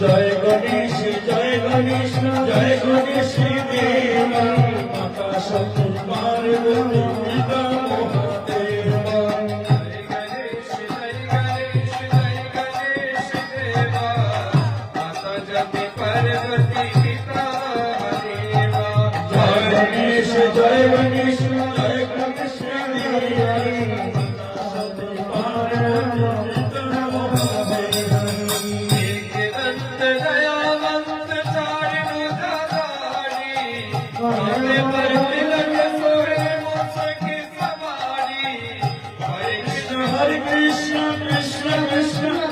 जय गणेश जय गणेश जय गणेश देव माता Krishna Krishna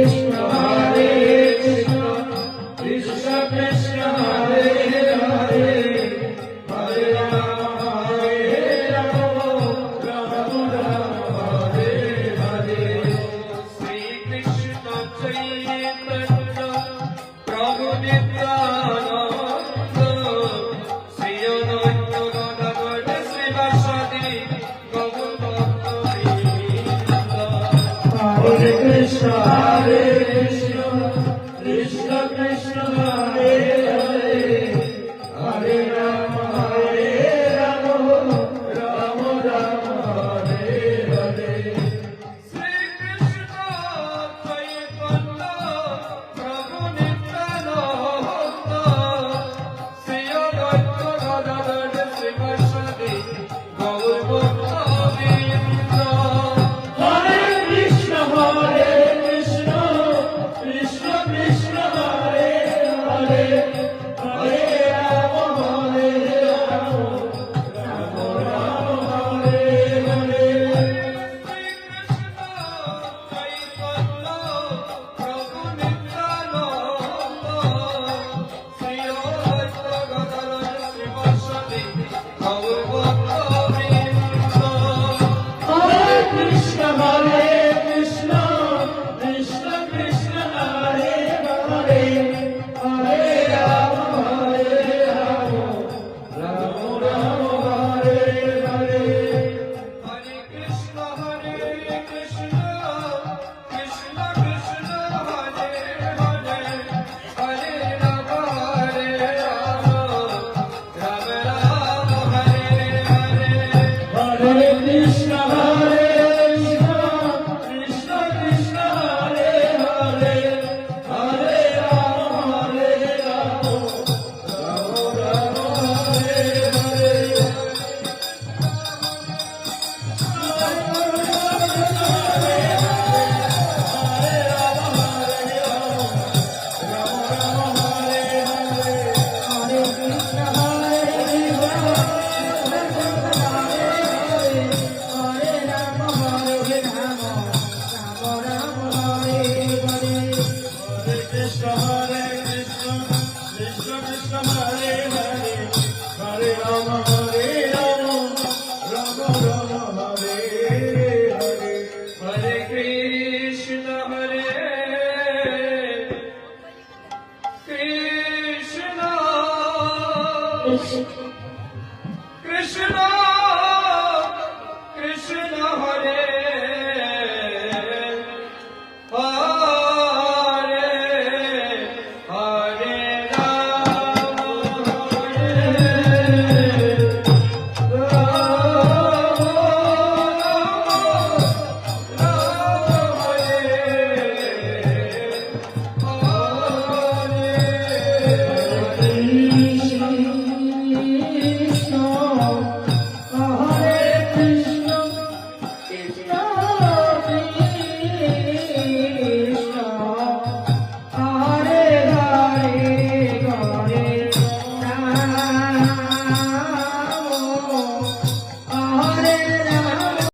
প্রভু নিত্য কৃষ্ণ